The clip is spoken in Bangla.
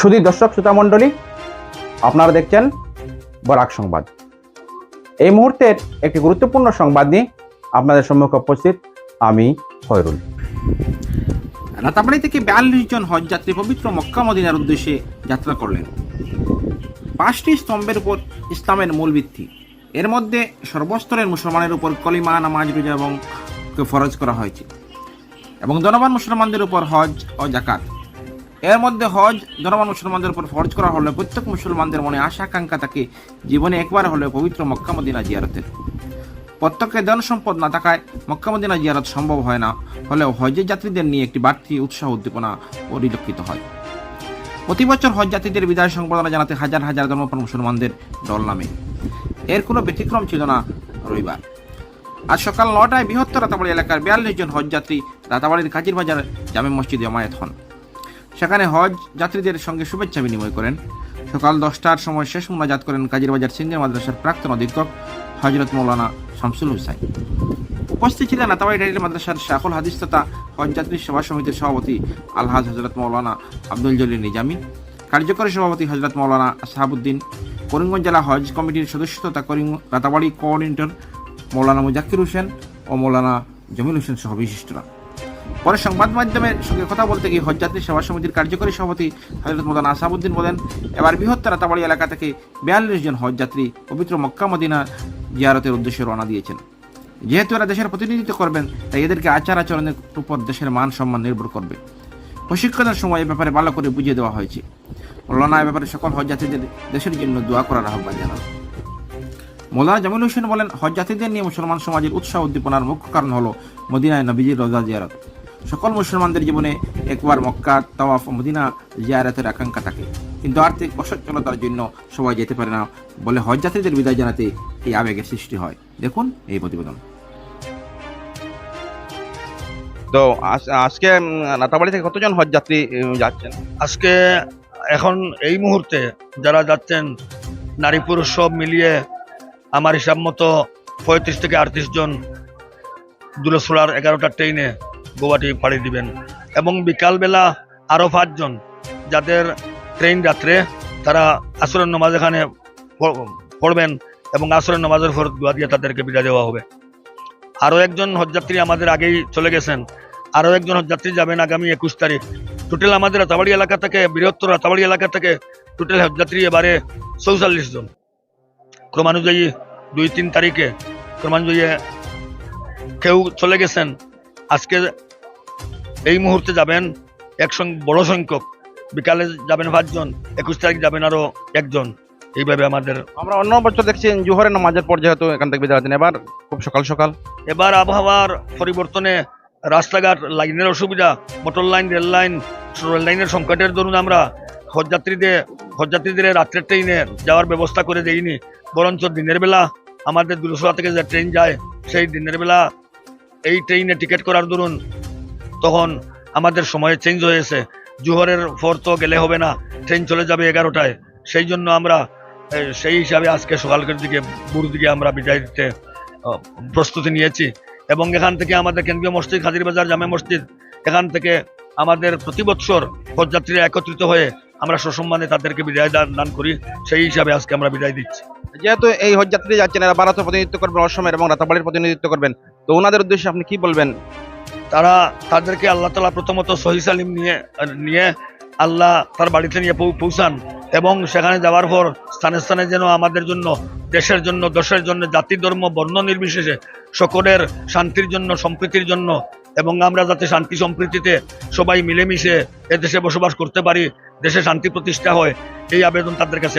শুধু দর্শক, শ্রোতা মণ্ডলী, আপনারা দেখছেন বরাক সংবাদ। এই মুহূর্তের একটি গুরুত্বপূর্ণ সংবাদ নিয়ে আপনাদের সম্মুখে উপস্থিত আমি খয়রুল। রাতাবাড়ি থেকে বিয়াল্লিশ জন হজ যাত্রী পবিত্র মক্কা মদিনার উদ্দেশ্যে যাত্রা করলেন। পাঁচটি স্তম্ভের উপর ইসলামের মূল ভিত্তি। এর মধ্যে সর্বস্তরের মুসলমানের উপর কলিমা, নামাজ, রোজা এবং ফরজ করা হয়েছে। এবং জনবান মুসলমানদের উপর হজ ও জাকাত এর মধ্যে হজ জনবান মুসলমানদের উপর ফরজ করা হলে প্রত্যেক মুসলমানদের মনে আশা, আকাঙ্ক্ষা থাকে জীবনে একবার হলেও পবিত্র মক্কা মদিনা জিয়ারতের। প্রত্যেকের ধন সম্পদ না থাকায় মক্কা মদিনা জিয়ারত সম্ভব হয় না, হলেও হজের যাত্রীদের নিয়ে একটি বাড়তি উৎসাহ উদ্দীপনা পরিলক্ষিত হয়। প্রতি বছর হজ যাত্রীদের বিদায় সংবর্ধনা জানাতে হাজার হাজার ধর্মপ্রাণ মুসলমানদের দল নামে। এর কোনো ব্যতিক্রম ছিল না রবিবার। আজ সকাল নটায় বৃহত্তর রাতাবাড়ি এলাকার বিয়াল্লিশ জন হজ যাত্রী রাতাবাড়ির কাজির বাজার জামে মসজিদে জমায়েত হন। সেখানে হজ যাত্রীদের সঙ্গে শুভেচ্ছা বিনিময় করেন। সকাল দশটার সময় শেষ মোনাজাত করেন কাজির বাজার সিনিয়র মাদ্রাসার প্রাক্তন অধীক্ষক হজরত মৌলানা শামসুল হুসাইন। উপস্থিত ছিলেন ডাইরি মাদ্রাসার শাহুল হাদিস তথা হজ যাত্রী সেবা সমিতির সভাপতি আলহাজ হজরত মৌলানা আব্দুল জলিল নিজামী, কার্যকরী সভাপতি হজরত মৌলানা সাহাবুদ্দিন করিমগঞ্জ জেলা হজ কমিটির সদস্য তথা করিম রাতাবাড়ি কোঅর্ডিনেটর মৌলানা মুজাক্কির হোসেন ও মৌলানা জমিল হোসেন সহ বিশিষ্টরা। পরে সংবাদ মাধ্যমের সঙ্গে কথা বলতে গিয়ে হজযাত্রী সেবা সমিতির কার্যকরী সভাপতি হজরত মৌলানা আসাবুদ্দিন বলেন, এবার বৃহত্তর রাতাবাড়ি এলাকা থেকে বিয়াল্লিশ জন হজযাত্রী পবিত্র মক্কা মদিনা জিয়ারতের উদ্দেশ্যে রওনা দিয়েছেন। যেহেতু এরা দেশের প্রতিনিধিত্ব করবেন, তাই এদেরকে আচার আচরণের উপর দেশের মান সম্মান নির্ভর করবে। প্রশিক্ষণের সময় এ ব্যাপারে ভালো করে বুঝিয়ে দেওয়া হয়েছে। মৌলানা, এ ব্যাপারে সকল হজযাত্রীদের দেশের জন্য দোয়া করার আহ্বান জানান। মৌলানা জামিল হোসেন বলেন, হজযাত্রীদের নিয়ে মুসলমান সমাজের উৎসাহ উদ্দীপনার মুখ্য কারণ হলো মদিনায় নবীজির রোজা জিয়ারত। সকল মুসলমানদের জীবনে একবার মক্কা তাওয়াফ ও মদিনা জিয়ারতের আকাঙ্ক্ষা থাকে। কিন্তু আর্থিক অসচ্ছলতার জন্য সবাই যেতে পারে না বলে হজযাত্রীদের বিদায় জানাতে এই আবেগের সৃষ্টি হয়। দেখুন এই প্রতিবেদন। তো আজ- আজকে নাতাবাড়ি থেকে কতজন হজ যাত্রী যাচ্ছেন? আজকে এখন এই মুহূর্তে যারা যাচ্ছেন নারী পুরুষ সব মিলিয়ে আমার হিসাব মতো পঁয়ত্রিশ থেকে আটত্রিশ জন দুলসোলার এগারোটা ট্রেনে গৌহাটি পাড়ি দিবেন। এবং বিকালবেলা আরও পাঁচজন যাদের ট্রেন রাত্রে তারা আসরের নমাজ এখানে পড়বেন এবং আসরের নমাজের ফরত দোয়া দিয়ে তাদেরকে বিদায় দেওয়া হবে। আরও একজন হজযাত্রী আমাদের আগেই চলে গেছেন। আরও একজন হজযাত্রী যাবেন আগামী একুশ তারিখ। টোটাল আমাদের রাতাবাড়ি এলাকা থেকে, বৃহত্তর রাতাবাড়ি এলাকা থেকে টোটাল হজযাত্রী এবারে চৌচল্লিশ জন। ক্রমানুযায়ী দুই তিন তারিখে, ক্রমানুযায়ী কেউ চলে গেছেন। আজকে এই মুহূর্তে যাবেন এক বড় সংখ্যক। বিকালে যাবেন পাঁচজন একুশ তারিখ যাবেন আরও একজন। এইভাবে আমাদের আমরা অন্য বছর দেখছি জোহরের নামাজের পর যেহেতু এখান থেকে বিদায় এবার খুব সকাল সকাল। এবার আবহাওয়ার পরিবর্তনে রাস্তাঘাট লাইনের অসুবিধা motor line rail line rail লাইনের সংকটের দরুন আমরা হজযাত্রীদের হজযাত্রীদের রাত্রের ট্রেনে যাওয়ার ব্যবস্থা করে দেইনি। বরঞ্চ দিনের বেলা আমাদের দুলসোলা থেকে যে ট্রেন যায় সেই দিনের বেলা এই ট্রেনে টিকিট করার দরুন তখন আমাদের সময় চেঞ্জ হয়েছে জোহরের পর তো গেলে হবে না ট্রেন চলে যাবে এগারোটায়। সেই জন্য আমরা সেই হিসাবে আজকে সকালের দিকে বুড় দিকে আমরা বিদায় দিতে প্রস্তুতি নিয়েছি। এবং এখান থেকে আমাদের কেন্দ্রীয় মসজিদ, খাদির বাজার, জামে মসজিদ, এখান থেকে আমাদের প্রতি বৎসর হজযাত্রীরা একত্রিত হয়ে আমরা সসম্মানে তাদেরকে বিদায় দান করি। সেই হিসাবে আজকে আমরা বিদায় দিচ্ছি। যেহেতু এই হজ যাত্রী যাচ্ছেন, এরা ভারতের প্রতিনিধিত্ব করবেন, অসমের এবং রাতাবাড়ির প্রতিনিধিত্ব করবেন, তো ওনাদের উদ্দেশ্যে আপনি কি বলবেন? তারা তাদেরকে আল্লাহ তালা প্রথমত সহি সালিম নিয়ে নিয়ে আল্লাহ তার বাড়িতে নিয়ে পৌঁছান এবং সেখানে যাওয়ার পর স্থানে স্থানে যেন আমাদের জন্য, দেশের জন্য দেশের জন্য, জাতি ধর্ম, বর্ণ নির্বিশেষে সকলের শান্তির জন্য, সম্প্রীতির জন্য এবং আমরা যাতে শান্তি সম্প্রীতিতে সবাই মিলেমিশে এদেশে বসবাস করতে পারি, দেশে শান্তি প্রতিষ্ঠা হয়, এই আবেদন তাদের কাছে